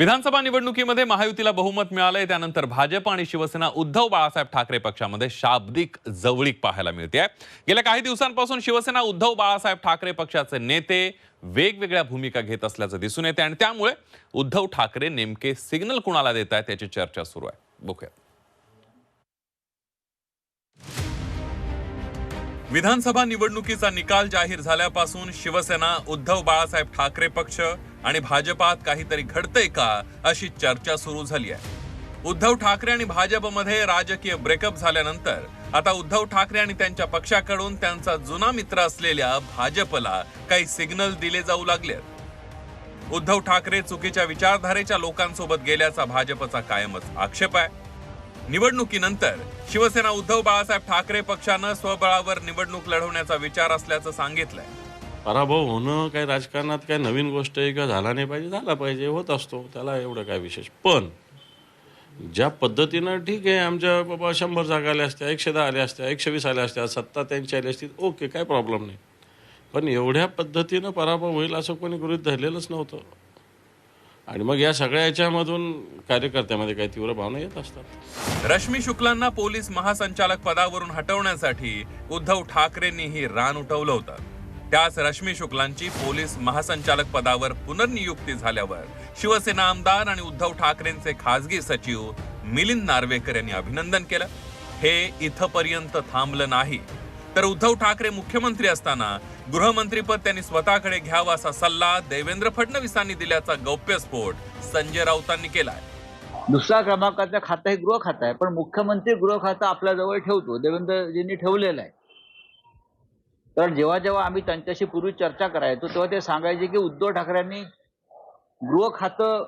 विधानसभा निवडणुकीमध्ये महायुतीला बहुमत मिळालंय. त्यानंतर भाजप आणि शिवसेना उद्धव बाळासाहेब ठाकरे पक्षामध्ये शाब्दिक जवळीक पाहायला मिळते गेल्या काही दिवसांपासून शिवसेना उद्धव बाळासाहेब ठाकरे पक्षाचे नेते वेगवेगळ्या भूमिका घेत असल्याचं दिसून येते आणि त्यामुळे उद्धव ठाकरे नेमके सिग्नल कुणाला देत आहेत याची चर्चा सुरू आहे. बघूया. विधानसभा निवडणुकीचा निकाल जाहीर झाल्यापासून शिवसेना उद्धव बाळासाहेब ठाकरे पक्ष आणि भाजपात काहीतरी घडतंय का अशी चर्चा सुरू झाली आहे. उद्धव ठाकरे आणि भाजपमध्ये राजकीय ब्रेकअप झाल्यानंतर आता उद्धव ठाकरे आणि त्यांच्या पक्षाकडून त्यांचा जुना मित्र असलेल्या भाजपला काही सिग्नल दिले जाऊ लागले उद्धव ठाकरे चुकीच्या विचारधारेच्या लोकांसोबत गेल्याचा भाजपचा कायमच आक्षेप आहे. निवडणुकीनंतर शिवसेना उद्धव बाळासाहेब ठाकरे पक्षानं स्वबळावर निवडणूक लढवण्याचा विचार असल्याचं सांगितलंय. पराभव होणं काही राजकारणात काही नवीन गोष्ट आहे का झाला नाही पाहिजे झाला पाहिजे होत असतो त्याला एवढं काय विशेष. पण ज्या पद्धतीनं ठीक आहे आमच्या बाबा शंभर जागा आल्या असत्या एकशे दहा आल्या असत्या एकशे वीस आल्या असत्या सत्ता त्यांची आली असती ओके काय प्रॉब्लेम नाही. पण एवढ्या पद्धतीनं पराभव होईल असं कोणी गृहित धरलेलंच नव्हतं. आणि मग या सगळ्या याच्यामधून कार्यकर्त्यामध्ये काही तीव्र भावना येत असतात. रश्मी शुक्लांना पोलीस महासंचालक पदावरून हटवण्यासाठी उद्धव ठाकरेंनीही रान उठवलं होतं. त्याच रश्मी शुक्लांची पोलीस महासंचालक पदावर पुनर्नियुक्ती झाल्यावर शिवसेना आमदार आणि उद्धव ठाकरेंचे खासगी सचिव मिलिंद नार्वेकर यांनी अभिनंदन केलं. हे इथपर्यंत थांबलं नाही. तर उद्धव ठाकरे मुख्यमंत्री असताना गृहमंत्रीपद त्यांनी स्वतःकडे घ्यावं असा सल्ला देवेंद्र फडणवीसांनी दिल्याचा गौप्यस्फोट संजय राऊतांनी केलाय. दुसऱ्या क्रमांकाचं खातं हे गृह खातं आहे पण मुख्यमंत्री गृह खातं आपल्याजवळ ठेवतो देवेंद्रजींनी ठेवलेलं आहे. तर जेव्हा जेव्हा आम्ही त्यांच्याशी पूर्वी चर्चा करायचो तेव्हा ते सांगायचे की उद्धव ठाकरेंनी गृह खातं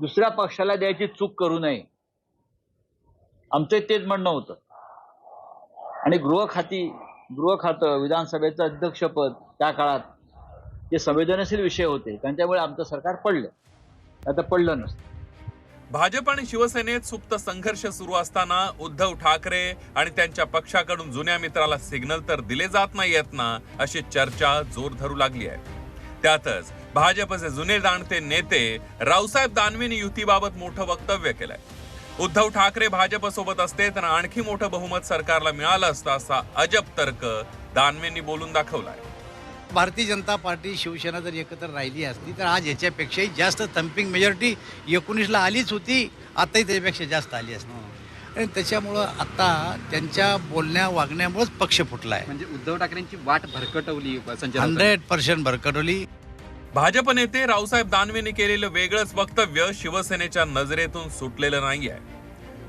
दुसऱ्या पक्षाला द्यायची चूक करू नये. आमचं तेच म्हणणं होतं. आणि गृह खाती गृह खातं विधानसभेचं अध्यक्षपद त्या काळात ते संवेदनशील विषय होते त्यांच्यामुळे आमचं सरकार पडलं. आता पडलं नसतं. भाजप आणि शिवसेनेत सुप्त संघर्ष सुरू असताना उद्धव ठाकरे आणि त्यांच्या पक्षाकडून जुन्या मित्राला सिग्नल तर दिले जात नाहीयेत ना अशी चर्चा जोर धरू लागली आहे. त्यातच भाजपचे जुने जाणते नेते रावसाहेब दानवेंनी युतीबाबत मोठं वक्तव्य केलंय. उद्धव ठाकरे भाजपसोबत असते तर आणखी मोठं बहुमत सरकारला मिळालं असतं असा अजब तर्क दानवेंनी बोलून दाखवलाय. भारतीय जनता पार्टी शिवसेना जर एकत्र राहिली असती तर आज याच्यापेक्षाही जास्त थम्पिंग मेजॉरिटी एकोणीसला आलीच होती आताही त्याच्यापेक्षा जास्त आली असती. आणि त्याच्यामुळं आता त्यांच्या बोलण्या वागण्यामुळेच पक्ष फुटला आहे म्हणजे उद्धव ठाकरेंची वाट भरकटवली. हंड्रेड पर्सेंट भरकटवली. भाजप नेते रावसाहेब दानवेंनी केलेलं वेगळंच वक्तव्य शिवसेनेच्या नजरेतून सुटलेलं नाहीये.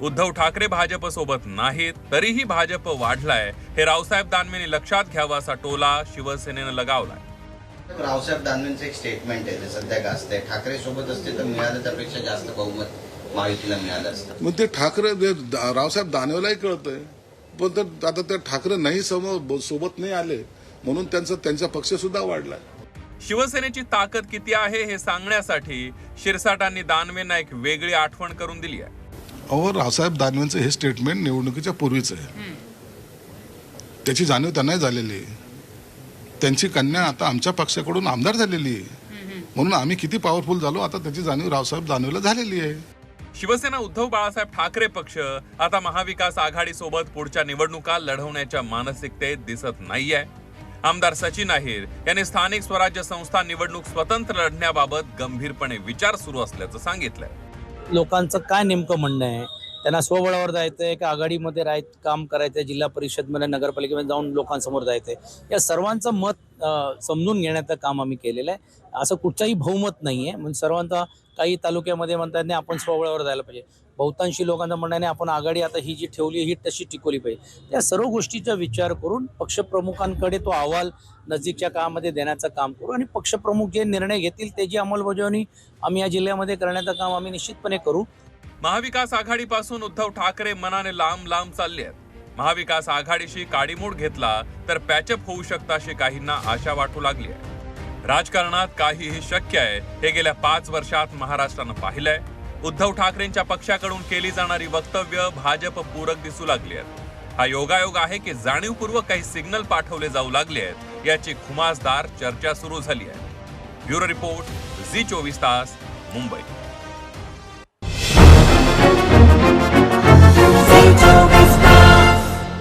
उद्धव ठाकरे भाजप सोबत नाहीत तरीही भाजप वाढलाय. हे रावसाहेब दानवेंनी लक्षात घ्यावा असा टोला शिवसेनेनं लगावलाय. रावसाहेब दानवेंचं एक स्टेटमेंट आहे ते सध्या गाजतंय. ठाकरे सोबत असते तर मिळालं त्यापेक्षा जास्त बहुमत महायुतीला मिळालं असतं. मग ते ठाकरे रावसाहेब दानवेलाही कळतंय. पण तर आता ते ठाकरे नाही समोर सोबत नाही आले. म्हणून त्यांचा त्यांचा पक्ष सुद्धा वाढलाय. शिवसेनेची ताकद किती आहे हे सांगण्यासाठी शिरसाटांनी दानवेंना एक वेगळी आठवण करून दिली आहे. अहो रावसाहेब दानवेंचं हे स्टेटमेंट निवडणुकीच्या पूर्वीच आहे. त्याची जाणीव त्यांनाही झालेली आहे. त्यांची कन्या आता आमच्या पक्षाकडून आमदार झालेली आहे. म्हणून आम्ही किती पॉवरफुल झालो आता त्याची जाणीव रावसाहेब दानवेला झालेली आहे. शिवसेना उद्धव बाळासाहेब ठाकरे पक्ष आता महाविकास आघाडी सोबत पुढच्या निवडणुका लढवण्याच्या मानसिकतेत दिसत नाहीये. आमदार सचिन अहिर यांनी स्थानिक स्वराज्य संस्था निवडणूक स्वतंत्र लढण्याबाबत गंभीरपणे विचार सुरू असल्याचं सांगितलं लोकांचं काय नेमकं म्हणणं आहे? त्यांना स्वबळावर जायचं आहे का आघाडीमध्ये राह काम करायचंय जिल्हा परिषदमध्ये नगरपालिकेमध्ये जाऊन लोकांसमोर जायचंय. या सर्वांचं मत समजून घेण्याचं काम आम्ही केलेलं आहे. असं कुठचाही बहुमत नाही आहे म्हणजे सर्वांचा काही तालुक्यामध्ये म्हणतात नाही आपण स्वबळावर जायला पाहिजे. बहुतांशी लोकांचं म्हणणं नाही आपण आघाडी आता ही जी ठेवली ही तशी टिकवली पाहिजे. या सर्व गोष्टीचा विचार करून पक्षप्रमुखांकडे तो अहवाल नजीकच्या काळामध्ये देण्याचं काम करू आणि पक्षप्रमुख जे निर्णय घेतील त्याची अंमलबजावणी आम्ही या जिल्ह्यामध्ये करण्याचं काम आम्ही निश्चितपणे करू. महाविकास आघाडीपासून उद्धव ठाकरे मनाने लांब लांब चालले आहेत. महाविकास आघाडीशी काडीमोड घेतला तर पॅचअप होऊ शकता अशी काहींना आशा वाटू लागली आहे. राजकारणात काहीही शक्य आहे हे गेल्या पाच वर्षात महाराष्ट्रानं पाहिलंय. उद्धव ठाकरेंच्या पक्षाकडून केली जाणारी वक्तव्य भाजप पूरक दिसू लागली आहेत. हा योगायोग आहे की जाणीवपूर्वक काही सिग्नल पाठवले जाऊ लागले आहेत याची खुमासदार चर्चा सुरू झाली आहे. ब्युरो रिपोर्ट झी चोवीस तास मुंबई.